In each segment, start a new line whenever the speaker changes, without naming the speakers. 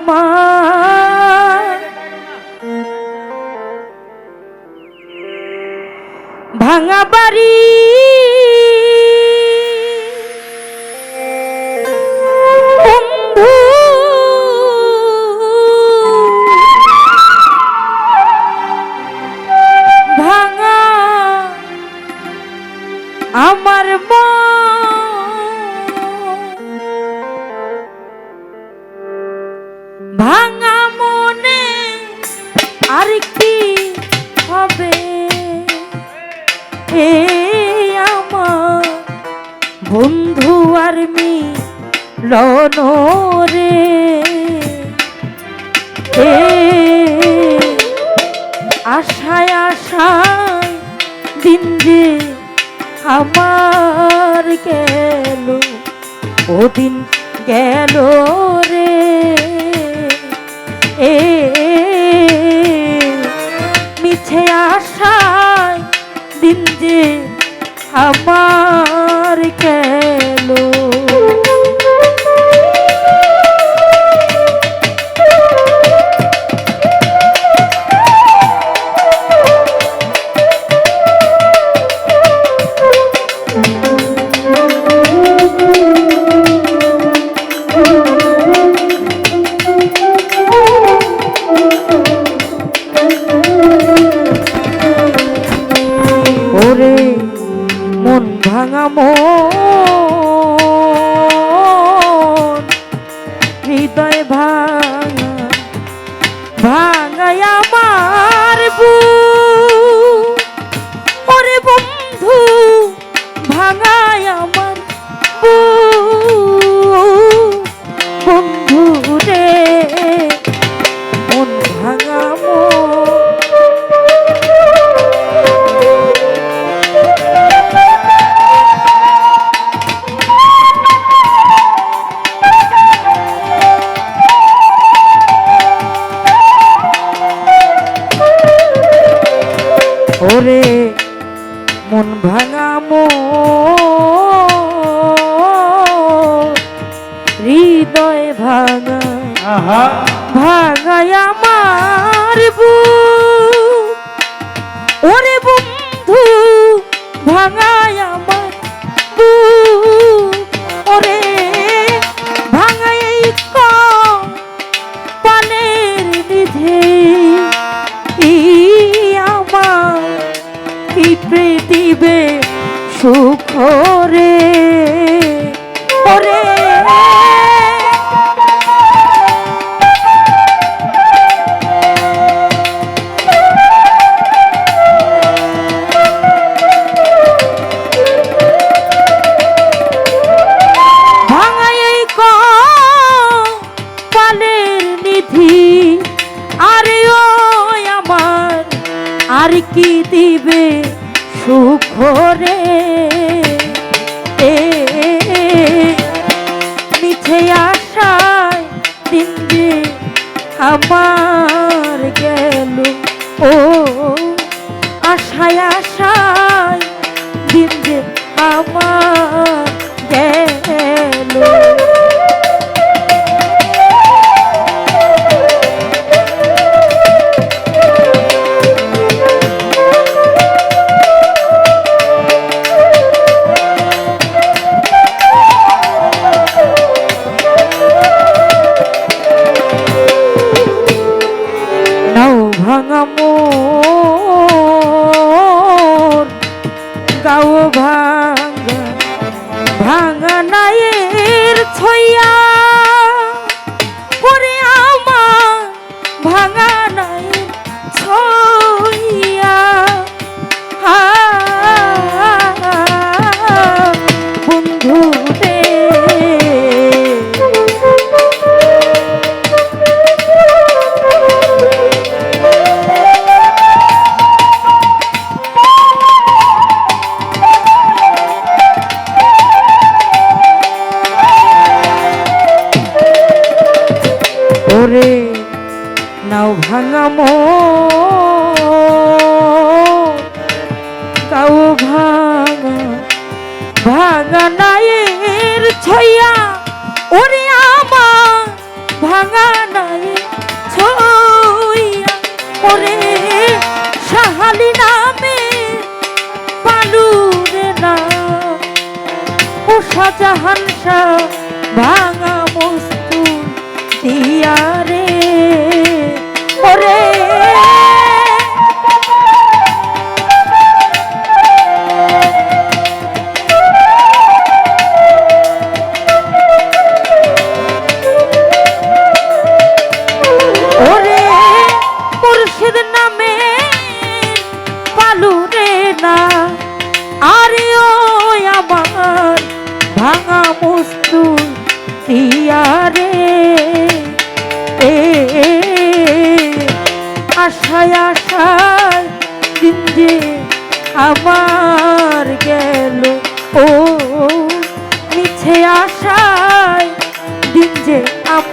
আমার ভাঙা বাড়ি বন্ধু আর মি রে। আশায় আশায় দিন যে আমার গেল, ওদিন গেল রে। এ মিছে আশায় দিন যে আমার গেল। হৃদয় ভাঙা ভাঙায় আমার বুক। ওরে মন ভাঙা মো হৃদয় ভাঙা
আহা।
ভাঙায় আমার বু ওরে বন্ধু ভাঙায় আমার বুক। পৃথিবে সুখ রে? ওরে। আর কি দিবে? সুখ মিঠে আশায় দিন আমার গেল। ও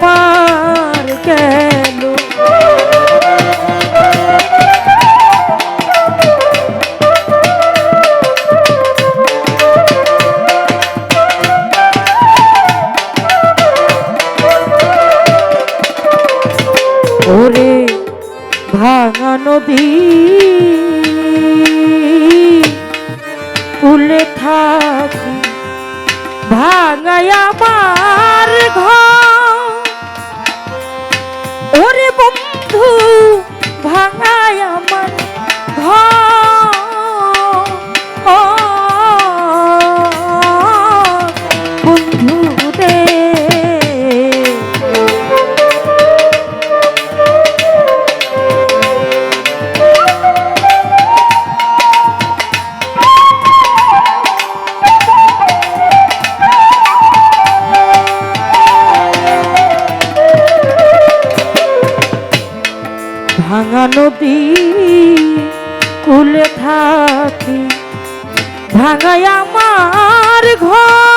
পার গেল। ওরে ভাঙা নদী কুলে থাকি ভাঙায় আমার ঘর। কুলে থাকি ভাঙায় আমার ঘর।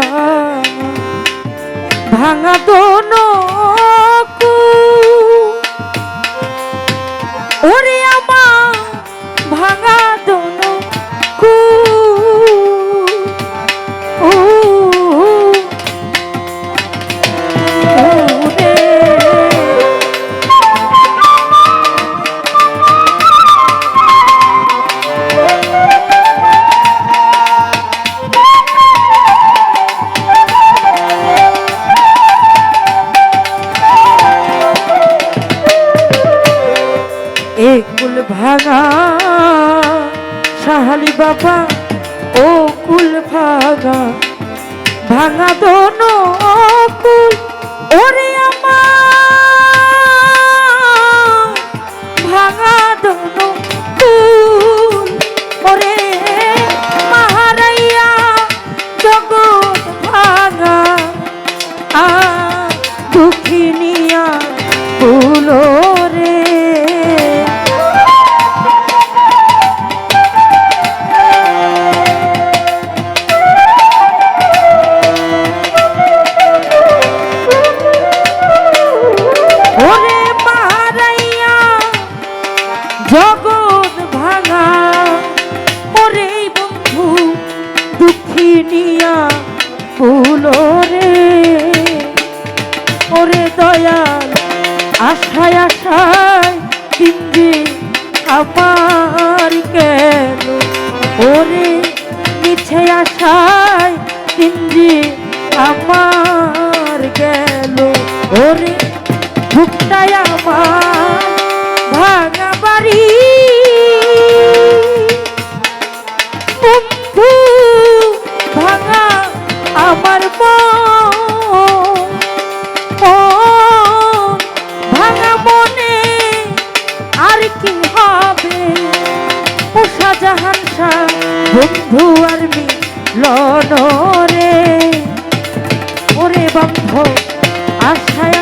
ভাঙা দোনো ওরে এক কুল ভাঙা সাহালি বাবা ও কুল ভাঙা। ভাঙা দোনো কুল ওরে আমা ভাঙা দোনো আমার গেল। ওরে, মিছে আশায় যে আমার গেল। ওরে ভুকটাই আমার ভাঙা বাড়ি। বন্ধু, ভাঙা আমার মন। বন্ধু আর মিলন রে ওরে আশায়